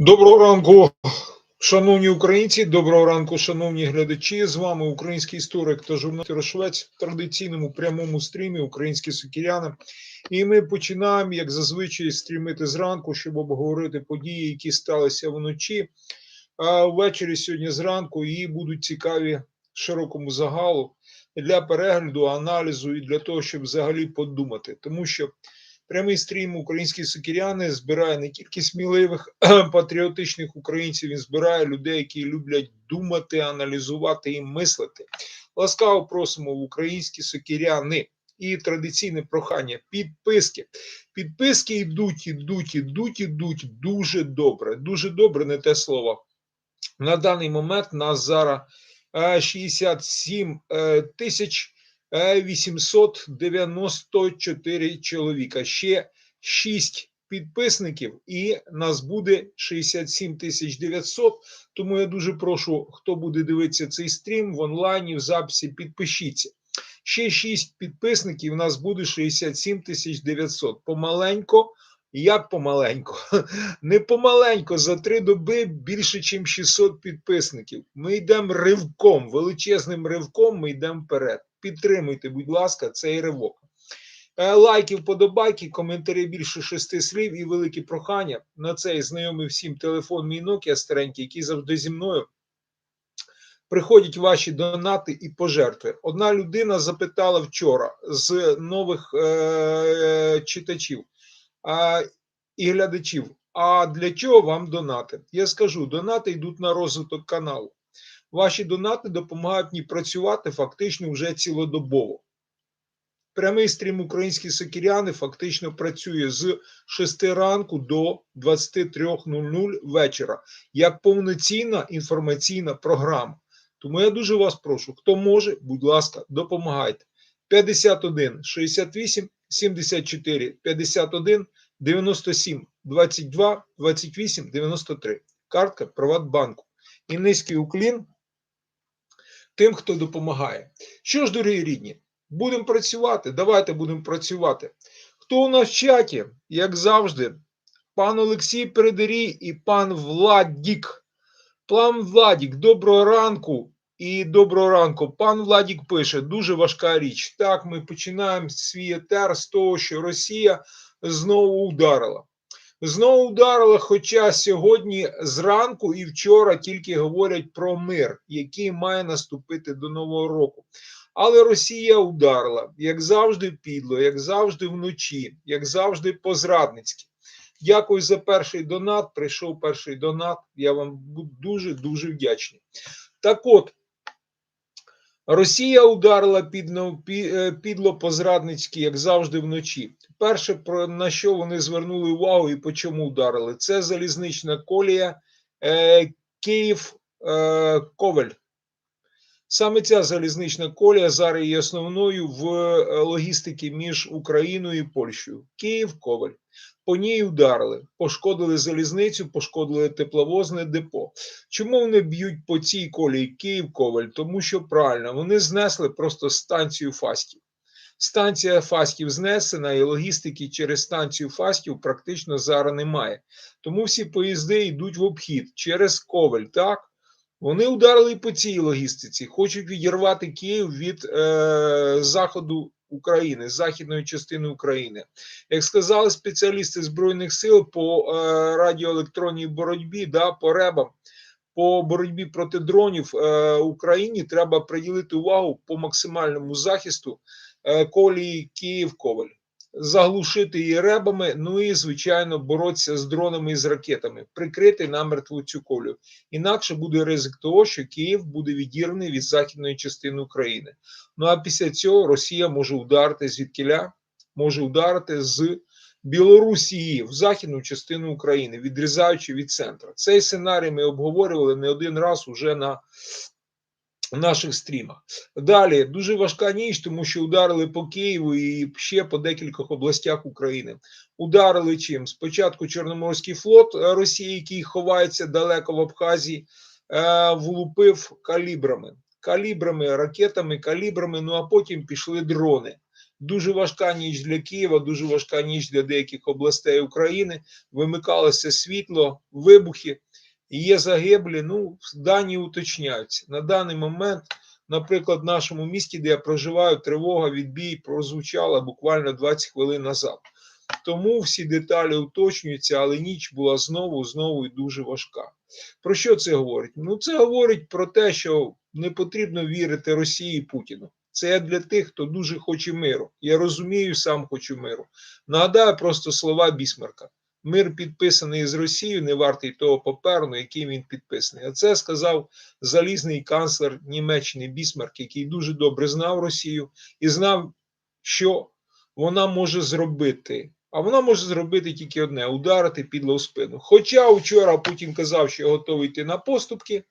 Доброго ранку, шановні українці. Доброго ранку, шановні глядачі. З вами український історик та журналіст Рошвець в традиційному прямому стрімі Українські сокіряни. І ми починаємо, як зазвичай, стрімити зранку, щоб обговорити події, які сталися вночі. А ввечері сьогодні зранку і будуть цікаві широкому загалу для перегляду, аналізу і для того, щоб взагалі подумати, тому що. Прямий стрім українські сокіряни збирає не тільки сміливих патріотичних українців, він збирає людей, які люблять думати, аналізувати і мислити. Ласкаво просимо в українські сокіряни. І традиційне прохання підписки. Підписки йдуть, ідуть, ідуть, ідуть дуже добре. Дуже добре, не те слово. На даний момент нас зараз е, 67 е, тисяч. 894 чоловіка. Ще 6 підписників, і нас буде 67 тисяч 900. Тому я дуже прошу, хто буде дивитися цей стрім в онлайні, в записі, підпишіться. Ще 6 підписників, нас буде 67 тисяч 900. Помаленько. Як помаленько? Не помаленько, за три доби більше, ніж 600 підписників. Ми йдемо ривком, величезним ривком ми йдемо вперед. Підтримуйте, будь ласка, цей ривок. Е, Лайки, вподобайки, коментарі більше шести слів і великі прохання. На цей знайомий всім телефон мій Nokia старенький, який завжди зі мною. Приходять ваші донати і пожертви. Одна людина запитала вчора з нових е- читачів е- і глядачів: а для чого вам донати? Я скажу: донати йдуть на розвиток каналу. Ваші донати допомагають мені працювати фактично вже цілодобово. Прямий стрім українські сокіряни фактично працює з 6 ранку до 23.00 вечора як повноцінна інформаційна програма. Тому я дуже вас прошу, хто може, будь ласка, допомагайте. 51 68 74 51 97 22 28 93. Картка Приватбанку. І низький уклін тим, хто допомагає. Що ж, дорогі рідні, будемо працювати. Давайте будемо працювати. Хто у нас в чаті, як завжди, пан Олексій Передарій і пан Владік. Пан Владік, доброго ранку. І доброго ранку. Пан Владік пише: дуже важка річ. Так, ми починаємо свій етер з того, що Росія знову ударила. Знову ударила, хоча сьогодні зранку і вчора тільки говорять про мир, який має наступити до Нового року. Але Росія ударила, як завжди, підло, як завжди вночі, як завжди, по-зрадницьки. Дякую за перший донат. Прийшов перший донат. Я вам буду дуже дуже вдячний. Так от. Росія ударила підно, підло по-зрадницьки, як завжди, вночі. Перше, про на що вони звернули увагу і по чому ударили, це залізнична колія е, Київ е, Ковель. Саме ця залізнична колія зараз є основною в логістиці між Україною і Польщею. Київ Ковель. По ній ударили, пошкодили залізницю, пошкодили тепловозне депо. Чому вони б'ють по цій колії Київ Коваль? Тому що правильно вони знесли просто станцію Фастів. Станція Фастів знесена, і логістики через станцію Фастів практично зараз немає. Тому всі поїзди йдуть в обхід через Коваль. Так вони ударили по цій логістиці, хочуть відірвати Київ від е, заходу України, західної частини України. Як сказали спеціалісти Збройних сил по е, радіоелектронній боротьбі, да, по ребам, по боротьбі проти дронів е, Україні треба приділити увагу по максимальному захисту е, колії Київ-Коваль. Заглушити її ребами, ну і звичайно боротися з дронами і з ракетами, прикрити намертву цю колю. Інакше буде ризик того, що Київ буде відірваний від західної частини України. Ну а після цього Росія може ударити звідкіля, може ударити з Білорусії в західну частину України, відрізаючи від центру. Цей сценарій ми обговорювали не один раз уже на наших стрімах. Далі дуже важка ніч, тому що ударили по Києву і ще по декількох областях України. Ударили чим? Спочатку Чорноморський флот Росії, який ховається далеко в Абхазії, влупив калібрами. Калібрами, ракетами, калібрами, ну а потім пішли дрони. Дуже важка ніч для Києва, дуже важка ніч для деяких областей України. Вимикалося світло, вибухи, є загиблі. Ну, дані уточняються. На даний момент, наприклад, в нашому місті, де я проживаю, тривога відбій прозвучала буквально 20 хвилин назад. Тому всі деталі уточнюються, але ніч була знову, знову і дуже важка. Про що це говорить? Ну, це говорить про те, що не потрібно вірити Росії і Путіну. Це для тих, хто дуже хоче миру. Я розумію, сам хочу миру. Нагадаю просто слова Бісмарка. Мир підписаний з Росією, не вартий того паперу, на який він підписаний. А це сказав залізний канцлер Німеччини Бісмарк, який дуже добре знав Росію і знав, що вона може зробити. А вона може зробити тільки одне: ударити підло в спину. Хоча вчора Путін казав, що готовий йти на поступки,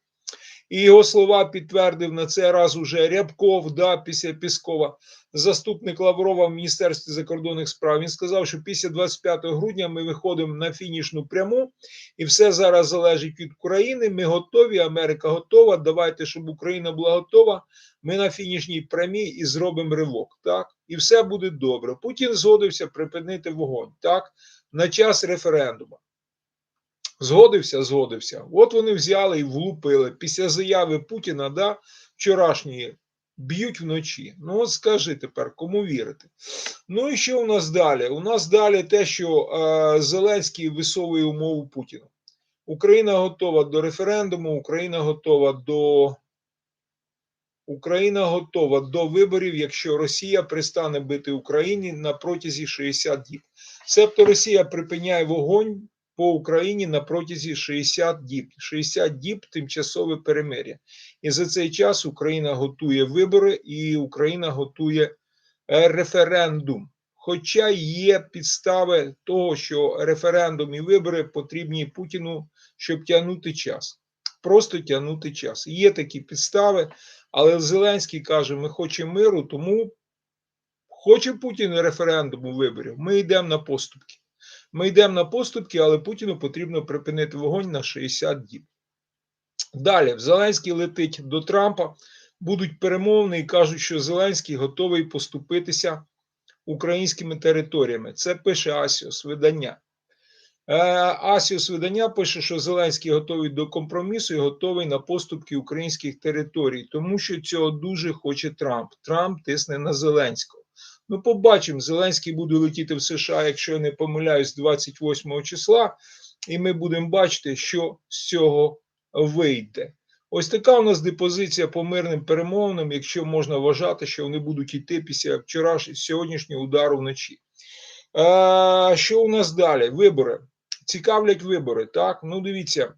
і його слова підтвердив на цей раз уже Рябков, да, після Піскова, заступник Лаврова в Міністерстві закордонних справ. Він сказав, що після 25 грудня ми виходимо на фінішну пряму, і все зараз залежить від України. Ми готові, Америка готова. Давайте, щоб Україна була готова. Ми на фінішній прямій і зробимо ривок. Так, і все буде добре. Путін згодився припинити вогонь так на час референдуму. Згодився, згодився. От вони взяли і влупили після заяви Путіна, да, вчорашньої, б'ють вночі. Ну, от скажи тепер, кому вірити? Ну і що у нас далі? У нас далі те, що е, Зеленський висовує умову Путіну. Україна готова до референдуму, Україна готова до. Україна готова до виборів, якщо Росія пристане бити Україні на протязі 60 діб. Себто Росія припиняє вогонь по Україні на протязі 60 діб. 60 діб тимчасове перемир'я. І за цей час Україна готує вибори і Україна готує е, референдум. Хоча є підстави того, що референдум і вибори потрібні Путіну, щоб тягнути час. Просто тягнути час. Є такі підстави, але Зеленський каже: ми хочемо миру, тому хоче Путін референдуму виборів. Ми йдемо на поступки. Ми йдемо на поступки, але Путіну потрібно припинити вогонь на 60 діб. Далі Зеленський летить до Трампа, будуть перемовини і кажуть, що Зеленський готовий поступитися українськими територіями. Це пише Асіос видання. Е, Асіос видання пише, що Зеленський готовий до компромісу і готовий на поступки українських територій, тому що цього дуже хоче Трамп. Трамп тисне на Зеленського. Ну, побачимо, Зеленський буде летіти в США, якщо я не помиляюсь, 28 числа, і ми будемо бачити, що з цього вийде. Ось така у нас депозиція по мирним перемовинам, якщо можна вважати, що вони будуть йти після вчорашнього сьогоднішнього удару вночі. Е, що у нас далі? Вибори. Цікавлять вибори. Так, ну дивіться,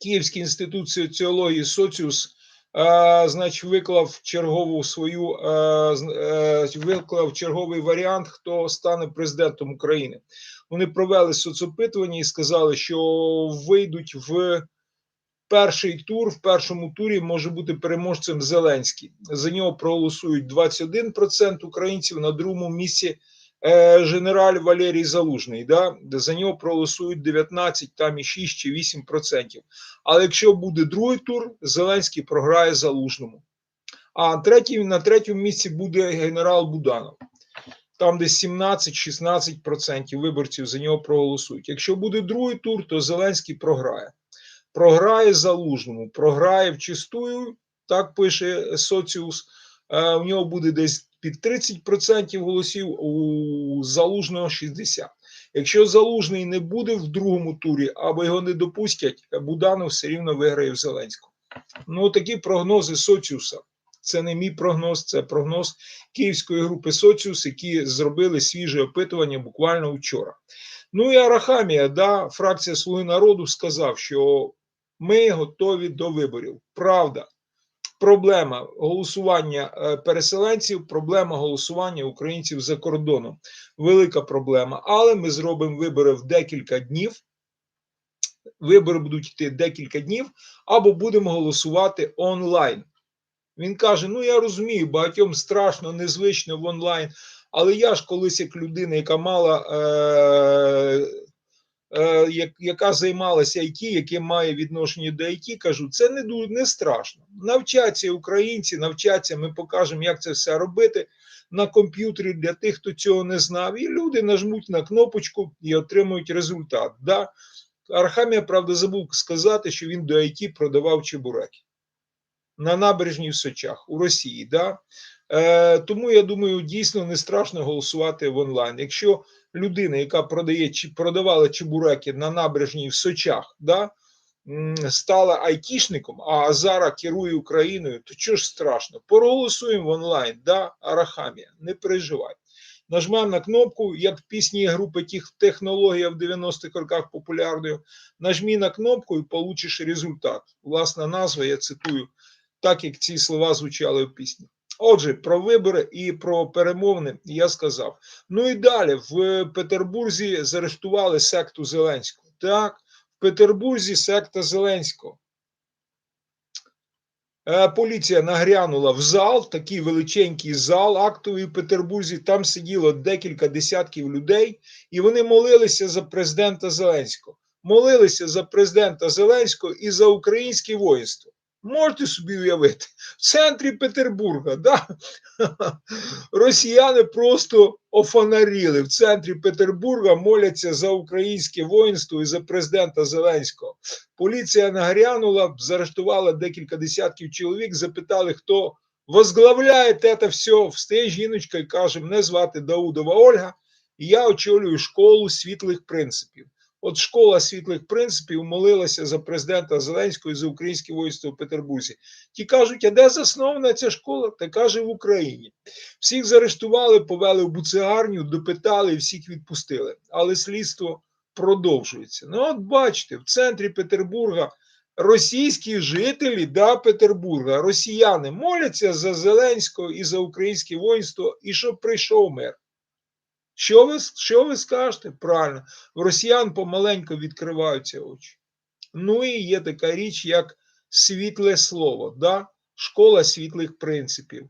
Київський інститут соціології Соціус значить, виклав чергову свою е, виклав черговий варіант, хто стане президентом України. Вони провели соцопитування і сказали, що вийдуть в перший тур. В першому турі може бути переможцем Зеленський. За нього проголосують 21% українців на другому місці. Генераль Валерій Залужний, да, за нього проголосують 19, там і 6 чи 8 процентів. Але якщо буде другий тур, Зеленський програє Залужному. А третій, на третьому місці буде генерал Буданов. Там десь 17-16 процентів виборців за нього проголосують. Якщо буде другий тур, то Зеленський програє. Програє Залужному, програє вчистую, так пише Соціус. У нього буде десь під 30% голосів, у залужного 60%. Якщо залужний не буде в другому турі або його не допустять, Буданов все рівно виграє в Зеленському. Ну, такі прогнози Соціуса. Це не мій прогноз, це прогноз Київської групи Соціус, які зробили свіже опитування буквально вчора. Ну і Арахамія, да, фракція Слуги народу сказав, що ми готові до виборів. Правда проблема голосування переселенців, проблема голосування українців за кордоном. Велика проблема. Але ми зробимо вибори в декілька днів. Вибори будуть йти декілька днів, або будемо голосувати онлайн. Він каже: Ну, я розумію, багатьом страшно, незвично в онлайн. Але я ж колись як людина, яка мала е, Е, яка займалася IT, яке має відношення до IT, кажу, це не дуже не страшно. Навчаться українці, навчаться, ми покажемо, як це все робити. на комп'ютері для тих, хто цього не знав. І люди нажмуть на кнопочку і отримують результат. Да? Архамія, правда, забув сказати, що він до IT продавав чебуреки на набережній в Сочах у Росії. Да? Е, тому я думаю, дійсно не страшно голосувати в онлайн. Якщо людина, яка продає чи продавала чебуреки на набережній в Сочах, да, стала айтішником, а зараз керує Україною, то чого ж страшно? Проголосуємо онлайн, да, Арахамія, не переживай. Нажмемо на кнопку, як пісні групи технологія в 90-х роках популярною. Нажмі на кнопку і получиш результат. Власна назва, я цитую, так як ці слова звучали в пісні. Отже, про вибори і про перемовини я сказав. Ну і далі в Петербурзі заарештували секту Зеленського. Так, в Петербурзі секта Зеленського. Е, Поліція нагрянула в зал, такий величенький зал актовий в Петербурзі. Там сиділо декілька десятків людей, і вони молилися за президента Зеленського. Молилися за президента Зеленського і за українське воїнство. Можете собі уявити, в центрі Петербурга, да? росіяни просто офонаріли в центрі Петербурга, моляться за українське воїнство і за президента Зеленського. Поліція нагрянула, заарештувала декілька десятків чоловік, запитали, хто возглавляє це все. Встає жіночка і каже: Мене звати Даудова Ольга, і я очолюю школу світлих принципів. От школа світлих принципів молилася за президента Зеленського і за українське воїнство в Петербурзі. Ті кажуть, а де заснована ця школа? Та каже в Україні. Всіх заарештували, повели в буцегарню, допитали і всіх відпустили. Але слідство продовжується. Ну, от бачите, в центрі Петербурга російські жителі да, Петербурга, росіяни моляться за Зеленського і за українське воїнство, і щоб прийшов мир. Що ви, що ви скажете? Правильно, в росіян помаленько відкриваються очі. Ну і є така річ, як світле слово, да? школа світлих принципів,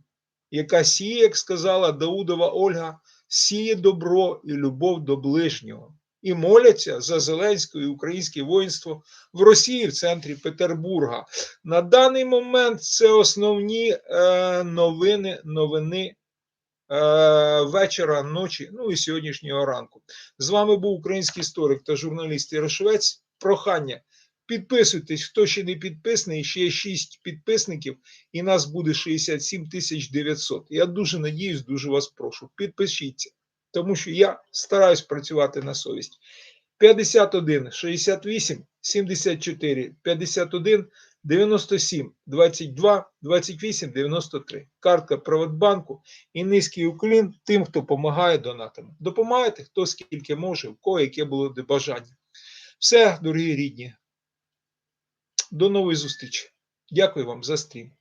яка сіє, як сказала Даудова Ольга, сіє добро і любов до ближнього. І моляться за Зеленського і українське воїнство в Росії, в центрі Петербурга. На даний момент це основні е, новини, новини вечора, ночі, ну і сьогоднішнього ранку. З вами був український історик та журналіст Ярошовець. Прохання. Підписуйтесь, хто ще не підписаний, ще є 6 підписників, і нас буде 67 тисяч 900. Я дуже надіюсь, дуже вас прошу. Підпишіться, тому що я стараюсь працювати на совість. 51 68 74 51 97 22 28 93. Картка Приватбанку і низький уклін тим, хто допомагає донатами. Допомагайте, хто скільки може, у кого яке було бажання. Все, дорогі рідні. До нової зустрічі. Дякую вам за стрім.